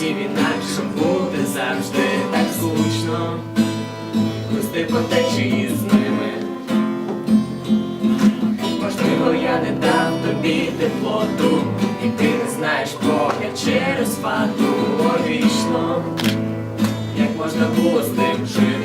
хотів інакше бути завжди так скучно. Пусти по течії з ними. Можливо, я не дав тобі теплоту, і ти не знаєш погляд через фату логічно, як можна було з ним жити.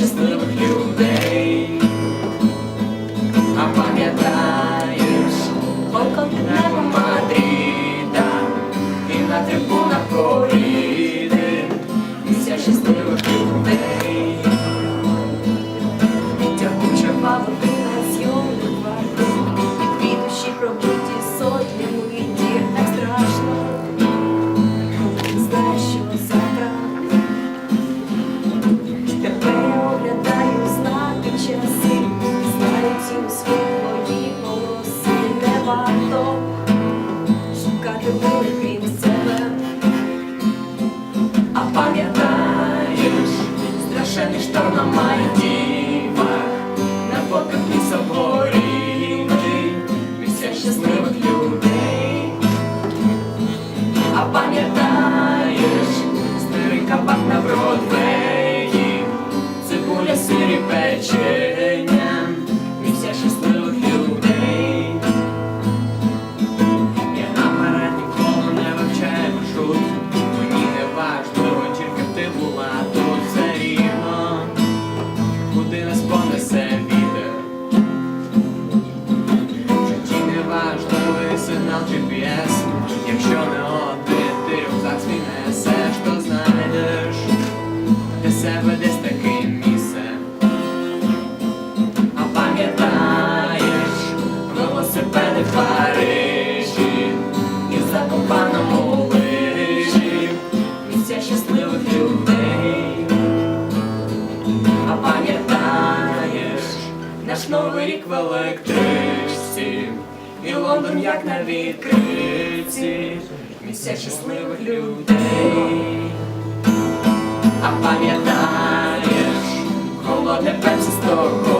Місця щасливих людей. А Волі крім себе А пам'ятаєш страшенний шторм на Парижі і в закопаному лижі місця щасливих людей. А пам'ятаєш наш новий рік в електричці і Лондон як на відкритці місця щасливих людей. А пам'ятаєш холодне пепсі з того